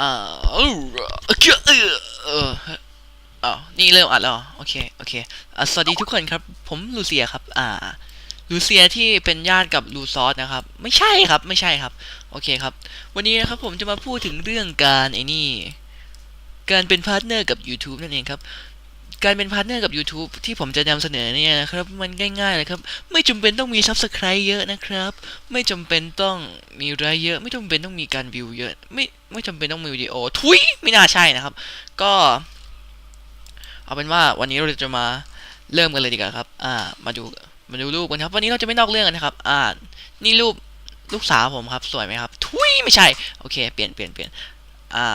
อ่าเออเออเอออ๋อนี่เริ่มอัดแล้วโอเค โอเคอสวัสดีทุกคนครับ ผมลูเซียครับ อ่า ลูเซียที่เป็นญาติกับลูซอสนะครับ ไม่ใช่ครับ ไม่ใช่ครับ โอเคครับ วันนี้นะครับผมจะมาพูดถึงเรื่องการไอ้นี่ การเป็นพาร์ทเนอร์กับ YouTube นั่นเองครับ การเป็นพาร์ทเนอร์กับ YouTube ที่ผมจะนำเสนอเนี่ยนะครับ มันง่ายๆเลยครับ ไม่จำเป็นต้องมี Subscribe เยอะนะครับ ไม่จำเป็นต้องมีรายเยอะ ไม่จำเป็นต้องมีการวิวเยอะ ไม่ไม่จำเป็นต้องมีวิดีโอ ทุยไม่น่าใช่นะครับ ก็ เอาเป็นว่าวันนี้เราจะมาเริ่มกันเลยดีกว่าครับ อ่า มาดูมาดูรูปกันครับ วันนี้เราจะไม่นอกเรื่องกันนะครับ อ่า นี่รูปลูกสาวผมครับ สวยไหมครับ ทุยไม่ใช่ โอเค เปลี่ยนเปลี่ยนเปลี่ยนอ่า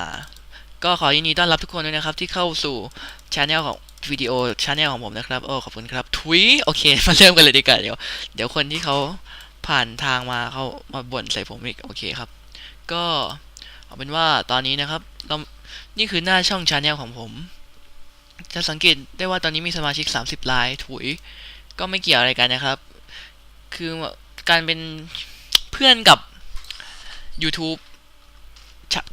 ก็ขอยินดีต้อนรับทุกคนด้วยนะครับที่เข้าสู่ช anel ของวิดีโอช anel ของผมนะครับโอ้ขอบคุณครับทุยโอเคมาเริ่มกันเลยดีกว่าเดี๋ยวเดี๋ยวคนที่เขาผ่านทางมาเขามาบ่นใส่ผมอีกโอเคครับ ก็เอาเป็นว่าตอนนี้นะครับเรานี่คือหน้าช่องช anel ของผม จะสังเกตได้ว่าตอนนี้มีสมาชิก 30รายถุย ก็ไม่เกี่ยวอะไรกันนะครับ คือการเป็นเพื่อนกับ YouTube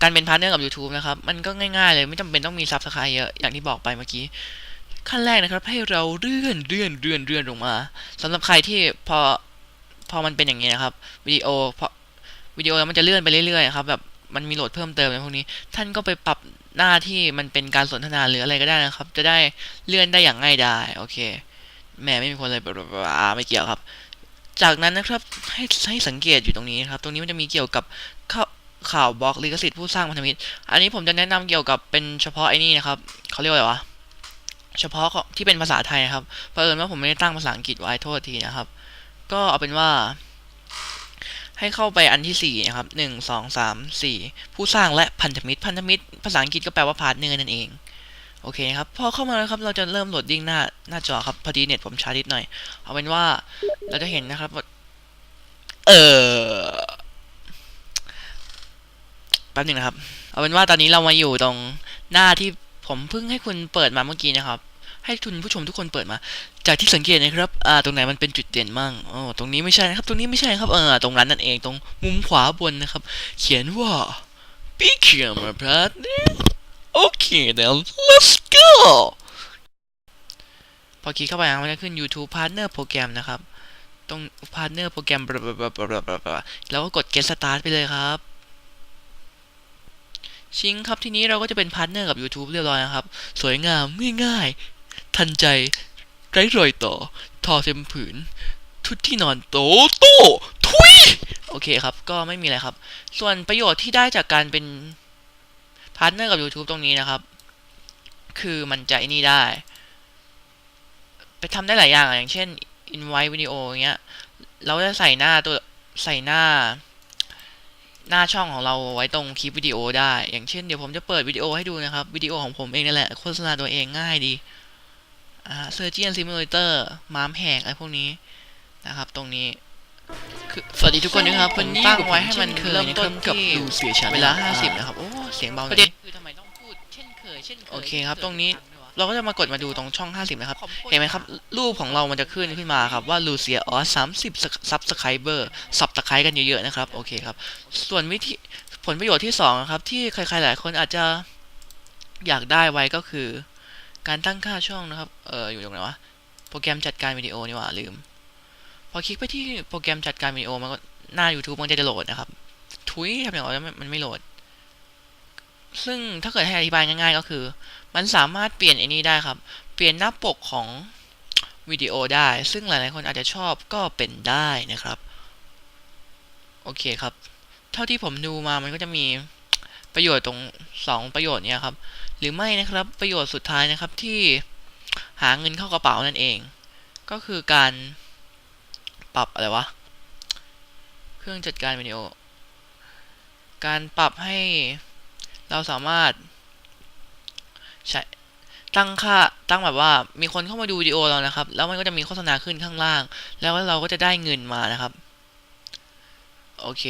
การเป็นพาร์ทเนอร์กับ YouTube นะครับ มันก็ง่ายๆเลยไม่จำเป็นต้องมีซับสไครต์เยอะอย่างที่บอกไปเมื่อกี้ ขั้นแรกนะครับ ให้เราเลื่อนเลื่อนเลื่อนเลื่อนลงมาสำหรับใครที่พอพอมันเป็นอย่างนี้นะครับวิดีโอพอวิดีโอแล้วมันจะเลื่อนไปเรื่อยๆครับแบบมันมีโหลดเพิ่มเติมในพวกนี้ ท่านก็ไปปรับหน้าที่มันเป็นการสนทนาหรืออะไรก็ได้นะครับ จะได้เลื่อนได้อย่างง่ายดายโอเคแหมไม่มีคนเลยไม่เกี่ยวครับ จากนั้นนะครับให้ให้สังเกตอยู่ตรงนี้นะครับ ตรงนี้มันจะมีเกี่ยวกับ ข่าวบล็อกลิขสิทธิ์ผู้สร้างพันธมิตร อันนี้ผมจะแนะนำเกี่ยวกับเป็นเฉพาะไอ้นี่นะครับเขาเรียกว่าอะไรวะ เฉพาะที่เป็นภาษาไทยนะครับเพระเอิญว่าผมไม่ได้ตั้งภาษาอังกฤษไว้โทษทีนะครับ ก็เอาเป็นว่า ให้เข้าไปอันที่สี่นะครับหนึ่งสองสามสี่ผู้สร้างและพันธมิตร พันธมิตร ภาษาอังกฤษก็แปลว่าพาร์ทเนอร์นั่นเอง โอเคครับ พอเข้ามาแล้วครับ เราจะเริ่มโหลดดิ้งหน้าหน้าจอครับ พอดีเน็ตผมช้านิดหน่อย เอาเป็นว่า เราจะเห็นนะครับว่าเออ แป๊บหนึงนะครับ เอาเป็นว่าตอนนี้เรามาอยู่ตรงหน้าที่ผมเพิ่งให้คุณเปิดมาเมื่อกี้นะครับ ให้ทุนผู้ชมทุกคนเปิดมา จากที่สังเกตนะครับอ่าตรงไหนมันเป็นจุดเด่นมั่งอ๋อตรงนี้ไม่ใช่นะครับ ตรงนี้ไม่ใช่ครับเออตรงนั้นนั่นเองตรงมุมขวาบนนะครับ เขียนว่า Become a partner โอเคเดี๋ยว let's go พอคลิกเข้าไปนะมันจะขึ้น YouTube Partner โปรแกรมนะครับ ตรง Partner โปรแกรมแล้วก็กด Get Start ไปเลยครับ ชิงครับทีนี้เราก็จะเป็นพาร์ทเนอร์กับ YouTube เรียบร้อยนะครับ สวยงามง่ายๆ ทันใจไร้รอยต่อ ทอเต็มผืน ทุดที่นอนโตโตทุยโอเคครับ ก็ไม่มีอะไรครับ ส่วนประโยชน์ที่ได้จากการเป็นพาร์ทเนอร์กับ YouTube ตรงนี้นะครับ คือมันจะนี่ได้ ไปทำได้หลายอย่างอะอย่างเช่น invite วิดีโออย่างเงี้ย เราจะใส่หน้าตัวใส่หน้า หน้าช่องของเราไว้ตรงคลิปวิดีโอได้ อย่างเช่นเดี๋ยวผมจะเปิดวิดีโอให้ดูนะครับวิดีโอของผมเองนั่นแหละโฆษณาตัวเองง่ายดีอ่า Surgeon Simulator ม้ามแหกอะไรพวกนี้นะครับ ตรงนี้คือสวัสดีทุกคนนะครับวันนี้ตั้งไว้ให้มันเริ่มต้นกับดูเสียชันเวลา 50 นะครับ โอ้ เสียงเบาหน่อยคือทำไมต้องพูดเช่นเคยเช่นเคยโอเคครับ ตรงนี้ เราก็จะมากดมาดูตรงช่อง 50 นะครับ เห็นไหมครับ รูปของเรามันจะขึ้นขึ้นมาครับ ว่าลูเซียอ๋อ30ซับสไครเบอร์สับตะไคร้กันเยอะๆนะครับ โอเคครับ ส่วนวิธีผลประโยชน์ที่2นะครับ ที่ใครๆหลายคนอาจจะอยากได้ไว้ก็คือ การตั้งค่าช่องนะครับ เอออยู่ตรงไหนวะ โปรแกรมจัดการวิดีโอนี่หว่าลืม พอคลิกไปที่โปรแกรมจัดการวิดีโอมันก็หน้า YouTube มันจะโหลดนะครับ ทุยทำอย่างไรมันไม่โหลด ซึ่งถ้าเกิดให้อธิบายง่ายๆก็คือ มันสามารถเปลี่ยนไอ้นี้ได้ครับ เปลี่ยนหน้าปกของวิดีโอได้ ซึ่งหลายๆคนอาจจะชอบก็เป็นได้นะครับ โอเคครับ เท่าที่ผมดูมามันก็จะมีประโยชน์ตรง 2 ประโยชน์เนี้ยครับ หรือไม่นะครับประโยชน์สุดท้ายนะครับที่หาเงินเข้ากระเป๋านั่นเอง ก็คือการปรับอะไรวะ เครื่องจัดการวิดีโอ การปรับให้ เราสามารถใช้ตั้งค่าตั้งแบบว่ามีคนเข้ามาดูวิดีโอเรานะครับ แล้วมันก็จะมีโฆษณาขึ้นข้างล่าง แล้วเราก็จะได้เงินมานะครับ โอเค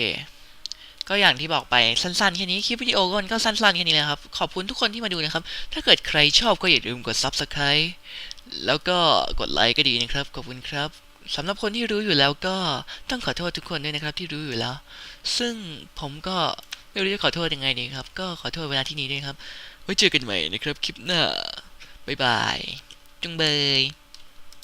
ก็อย่างที่บอกไปสั้นๆแค่นี้คลิปวิดีโอก็มันก็สั้นๆแค่นี้เลยครับ ขอบคุณทุกคนที่มาดูนะครับ ถ้าเกิดใครชอบก็อย่าลืมกด subscribe แล้วก็กดไลค์ก็ดีนะครับ ขอบคุณครับสำหรับคนที่รู้อยู่แล้วก็ต้องขอโทษทุกคนด้วยนะครับที่รู้อยู่แล้ว ซึ่งผมก็ ไม่รู้จะขอโทษยังไงดีครับ ก็ขอโทษเวลาที่นี้ด้วยครับ ไว้เจอกันใหม่นะครับ คลิปหน้า บ๊ายบาย จุงเบย